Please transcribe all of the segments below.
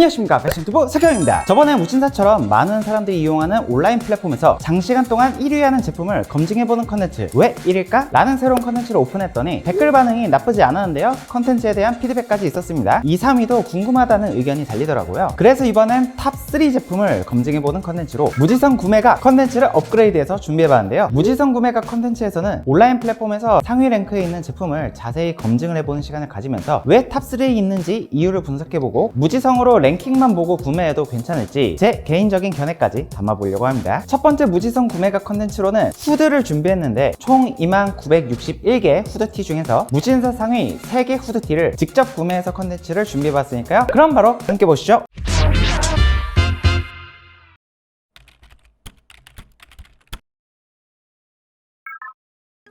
안녕하십니까. 패션투브 석영입니다. 저번에 무신사처럼 많은 사람들이 이용하는 온라인 플랫폼에서 장시간 동안 1위하는 제품을 검증해보는 컨텐츠 왜 1위일까? 라는 새로운 컨텐츠를 오픈했더니 댓글 반응이 나쁘지 않았는데요. 컨텐츠에 대한 피드백까지 있었습니다. 2, 3위도 궁금하다는 의견이 달리더라고요. 그래서 이번엔 탑3 제품을 검증해보는 컨텐츠로 무지성 구매가 컨텐츠를 업그레이드해서 준비해봤는데요. 무지성 구매가 컨텐츠에서는 온라인 플랫폼에서 상위 랭크에 있는 제품을 자세히 검증을 해보는 시간을 가지면서 왜 탑3에 있는지 이유를 분석해보고 무지성으로 랭 킹만 보고 구매해도 괜찮을지 제 개인적인 견해까지 담아보려고 합니다. 첫 번째 무지성 구매가 컨텐츠로는 후드를 준비했는데 총 2961개 후드티 중에서 무신사 상위 3개 후드티를 직접 구매해서 컨텐츠를 준비해봤으니까요. 그럼 바로 함께 보시죠.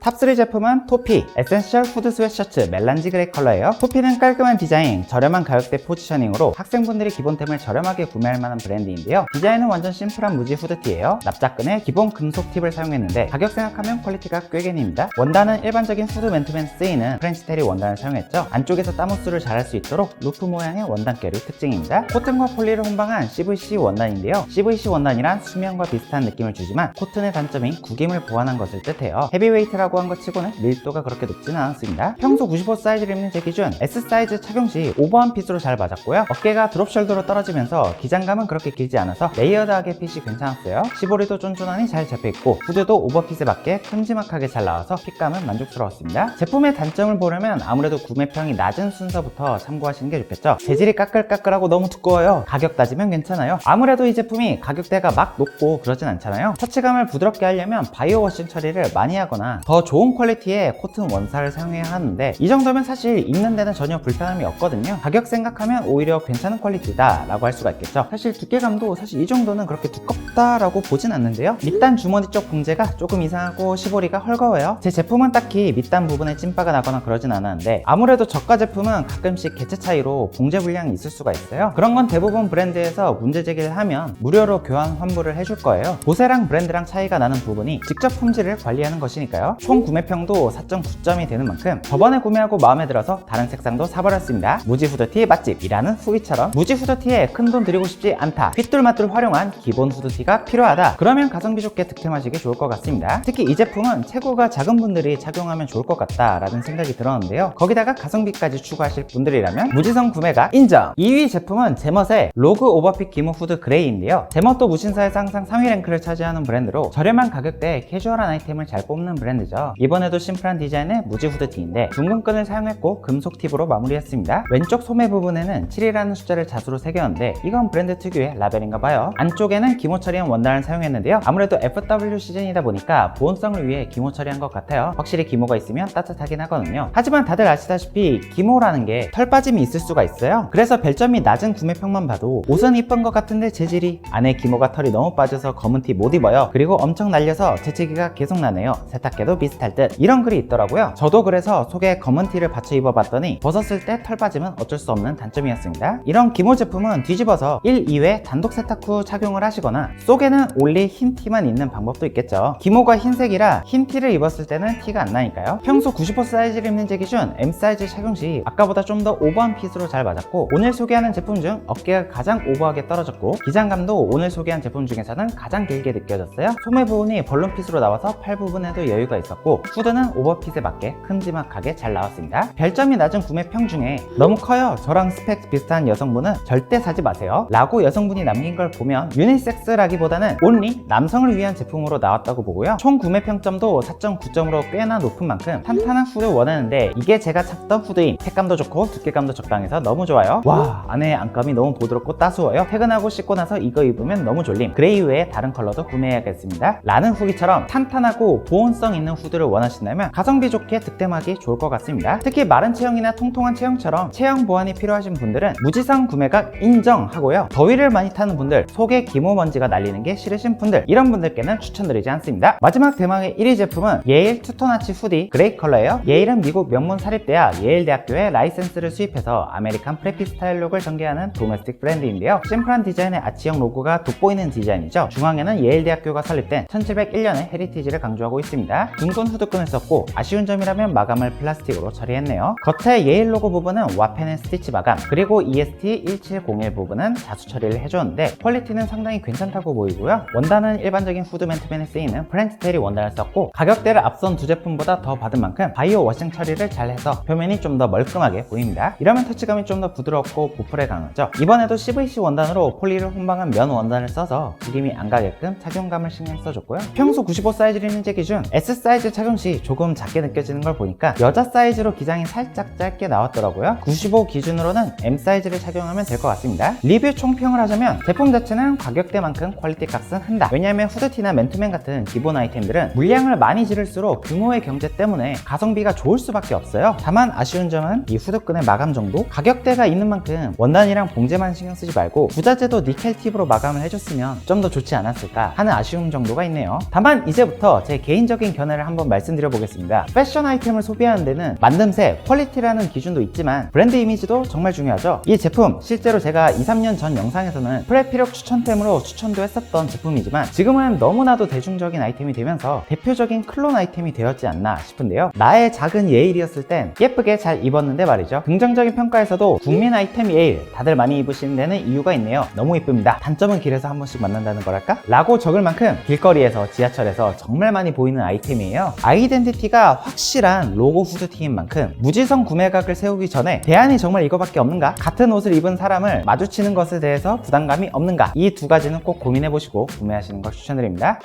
탑3 제품은 토피, 에센셜 후드 스웨셔츠 멜란지 그레이 컬러예요. 토피는 깔끔한 디자인, 저렴한 가격대 포지셔닝으로 학생분들이 기본템을 저렴하게 구매할 만한 브랜드인데요. 디자인은 완전 심플한 무지 후드티예요. 납작근에 기본 금속 팁을 사용했는데 가격 생각하면 퀄리티가 꽤 괜입니다. 원단은 일반적인 후드 맨투맨 쓰이는 프렌치 테리 원단을 사용했죠. 안쪽에서 땀 흡수를 잘할 수 있도록 루프 모양의 원단계류 특징입니다. 코튼과 폴리를 혼방한 CVC 원단인데요. CVC 원단이란 수면과 비슷한 느낌을 주지만 코튼의 단점인 구김을 보완한 것을 뜻해요. 헤비웨이트라고 한 것 치고는 밀도가 그렇게 높지는 않았습니다. 평소 95 사이즈를 입는 제 기준 S 사이즈 착용 시 오버한 핏으로 잘 맞았고요. 어깨가 드롭 숄더로 떨어지면서 기장감은 그렇게 길지 않아서 레이어드하게 핏이 괜찮았어요. 시보리도 쫀쫀하니 잘 잡혀있고 후드도 오버핏에 맞게 큼지막하게 잘 나와서 핏감은 만족스러웠습니다. 제품의 단점을 보려면 아무래도 구매평이 낮은 순서부터 참고하시는 게 좋겠죠. 재질이 까끌까끌하고 너무 두꺼워요. 가격 따지면 괜찮아요. 아무래도 이 제품이 가격대가 막 높고 그러진 않잖아요. 터치감을 부드럽게 하려면 바이오 워싱 처리를 많이 하거나 더 좋은 퀄리티의 코튼 원사를 사용해야 하는데 이 정도면 사실 입는 데는 전혀 불편함이 없거든요. 가격 생각하면 오히려 괜찮은 퀄리티다 라고 할 수가 있겠죠. 사실 두께감도 사실 이 정도는 그렇게 두껍다라고 보진 않는데요. 밑단 주머니 쪽 봉제가 조금 이상하고 시보리가 헐거워요. 제 제품은 딱히 밑단 부분에 찐빠가 나거나 그러진 않았는데 아무래도 저가 제품은 가끔씩 개체 차이로 봉제 불량이 있을 수가 있어요. 그런 건 대부분 브랜드에서 문제 제기를 하면 무료로 교환 환불을 해줄 거예요. 보세랑 브랜드랑 차이가 나는 부분이 직접 품질을 관리하는 것이니까요. 총 구매평도 4.9점이 되는 만큼 저번에 구매하고 마음에 들어서 다른 색상도 사버렸습니다. 무지 후드티 맛집이라는 후기처럼 무지 후드티에 큰 돈 들이고 싶지 않다. 핏돌맛돌 활용한 기본 후드티가 필요하다. 그러면 가성비 좋게 득템하시기 좋을 것 같습니다. 특히 이 제품은 체구가 작은 분들이 착용하면 좋을 것 같다라는 생각이 들었는데요. 거기다가 가성비까지 추가하실 분들이라면 무지성 구매가 인정! 2위 제품은 제멋의 로그 오버핏 기모 후드 그레이인데요. 제멋도 무신사에서 항상 상위 랭크를 차지하는 브랜드로 저렴한 가격대에 캐주얼한 아이템을 잘 뽑는 브랜드죠. 이번에도 심플한 디자인의 무지 후드티인데 둥근 끈을 사용했고 금속 팁으로 마무리했습니다. 왼쪽 소매 부분에는 7이라는 숫자를 자수로 새겼는데 이건 브랜드 특유의 라벨인가 봐요. 안쪽에는 기모 처리한 원단을 사용했는데요. 아무래도 FW 시즌이다 보니까 보온성을 위해 기모 처리한 것 같아요. 확실히 기모가 있으면 따뜻하긴 하거든요. 하지만 다들 아시다시피 기모라는 게 털 빠짐이 있을 수가 있어요. 그래서 별점이 낮은 구매평만 봐도 옷은 이쁜 것 같은데 재질이 안에 기모가 털이 너무 빠져서 검은 티 못 입어요. 그리고 엄청 날려서 재채기가 계속 나네요. 세탁해도 비슷 할 듯 이런 글이 있더라고요. 저도 그래서 속에 검은 티를 받쳐 입어봤더니 벗었을 때 털 빠짐은 어쩔 수 없는 단점이었습니다. 이런 기모 제품은 뒤집어서 1, 2회 단독 세탁 후 착용을 하시거나 속에는 올리 흰 티만 있는 방법도 있겠죠. 기모가 흰색이라 흰 티를 입었을 때는 티가 안 나니까요. 평소 90% 사이즈를 입는 제 기준 M 사이즈 착용 시 아까보다 좀 더 오버한 핏으로 잘 맞았고 오늘 소개하는 제품 중 어깨가 가장 오버하게 떨어졌고 기장감도 오늘 소개한 제품 중에서는 가장 길게 느껴졌어요. 소매 부분이 벌룬 핏으로 나와서 팔 부분에도 여유가 있었고 후드는 오버핏에 맞게 큼지막하게 잘 나왔습니다. 별점이 낮은 구매 평 중에 너무 커요. 저랑 스펙 비슷한 여성분은 절대 사지 마세요. 라고 여성분이 남긴 걸 보면 유니섹스라기보다는 온리 남성을 위한 제품으로 나왔다고 보고요. 총 구매 평점도 4.9점으로 꽤나 높은 만큼 탄탄한 후드 원하는데 이게 제가 찾던 후드인 색감도 좋고 두께감도 적당해서 너무 좋아요. 와 안에 안감이 너무 부드럽고 따스워요. 퇴근하고 씻고 나서 이거 입으면 너무 졸림. 그레이 외에 다른 컬러도 구매해야겠습니다. 라는 후기처럼 탄탄하고 보온성 있는 후드 를 원하신다면 가성비 좋게 득템하기 좋을 것 같습니다. 특히 마른 체형이나 통통한 체형처럼 체형 보완이 필요하신 분들은 무지성 구매가 인정하고요. 더위를 많이 타는 분들, 속에 기모 먼지가 날리는 게 싫으신 분들 이런 분들께는 추천드리지 않습니다. 마지막 대망의 1위 제품은 예일 투톤아치 후디 그레이 컬러예요. 예일은 미국 명문 사립대학 예일대학교에 라이센스를 수입해서 아메리칸 프레피 스타일 룩을 전개하는 도메스틱 브랜드인데요. 심플한 디자인의 아치형 로고가 돋보이는 디자인이죠. 중앙에는 예일대학교가 설립된 1701년의 헤리티지를 강조하고 있습니다. 후드끈을 썼고 아쉬운 점이라면 마감을 플라스틱으로 처리했네요. 겉에 예일 로고 부분은 와펜의 스티치 마감 그리고 E EST1701 부분은 자수 처리를 해줬는데 퀄리티는 상당히 괜찮다고 보이고요. 원단은 일반적인 후드 맨투맨에 쓰이는 프렌치 테리 원단을 썼고 가격대를 앞선 두 제품보다 더 받은 만큼 바이오 워싱 처리를 잘 해서 표면이 좀 더 멀끔하게 보입니다. 이러면 터치감이 좀 더 부드럽고 보풀에 강하죠. 이번에도 CVC 원단으로 폴리를 혼방한 면 원단을 써서 기름이 안 가게끔 착용감을 신경 써줬고요. 평소 95 사이즈를 있는 제 기준 S 사이즈 착용 시 조금 작게 느껴지는 걸 보니까 여자 사이즈로 기장이 살짝 짧게 나왔더라고요. 95 기준으로는 M 사이즈를 착용하면 될 것 같습니다. 리뷰 총평을 하자면 제품 자체는 가격대만큼 퀄리티 값은 한다. 왜냐하면 후드티나 맨투맨 같은 기본 아이템들은 물량을 많이 지를수록 규모의 경제 때문에 가성비가 좋을 수밖에 없어요. 다만 아쉬운 점은 이 후드끈의 마감 정도? 가격대가 있는 만큼 원단이랑 봉제만 신경 쓰지 말고 부자재도 니켈 팁으로 마감을 해줬으면 좀 더 좋지 않았을까 하는 아쉬움 정도가 있네요. 다만 이제부터 제 개인적인 견해를 한번 말씀드려 보겠습니다. 패션 아이템을 소비하는 데는 만듦새, 퀄리티라는 기준도 있지만 브랜드 이미지도 정말 중요하죠. 이 제품 실제로 제가 2, 3년 전 영상에서는 프레피력 추천템으로 추천도 했었던 제품이지만 지금은 너무나도 대중적인 아이템이 되면서 대표적인 클론 아이템이 되었지 않나 싶은데요. 나의 작은 예일이었을 땐 예쁘게 잘 입었는데 말이죠. 긍정적인 평가에서도 국민 아이템 예일 다들 많이 입으시는 데는 이유가 있네요. 너무 이쁩니다. 단점은 길에서 한 번씩 만난다는 거랄까? 라고 적을 만큼 길거리에서 지하철에서 정말 많이 보이는 아이템이에 요. 아이덴티티가 확실한 로고 후드티인 만큼 무지성 구매각을 세우기 전에 대안이 정말 이거밖에 없는가? 같은 옷을 입은 사람을 마주치는 것에 대해서 부담감이 없는가? 이 두 가지는 꼭 고민해 보시고 구매하시는 걸 추천드립니다.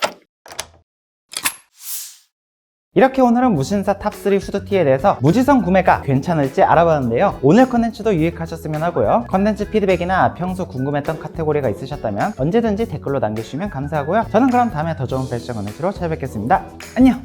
이렇게 오늘은 무신사 탑3 후드티에 대해서 무지성 구매가 괜찮을지 알아봤는데요. 오늘 컨텐츠도 유익하셨으면 하고요. 컨텐츠 피드백이나 평소 궁금했던 카테고리가 있으셨다면 언제든지 댓글로 남겨주시면 감사하고요. 저는 그럼 다음에 더 좋은 패션 컨텐츠로 찾아뵙겠습니다. 안녕!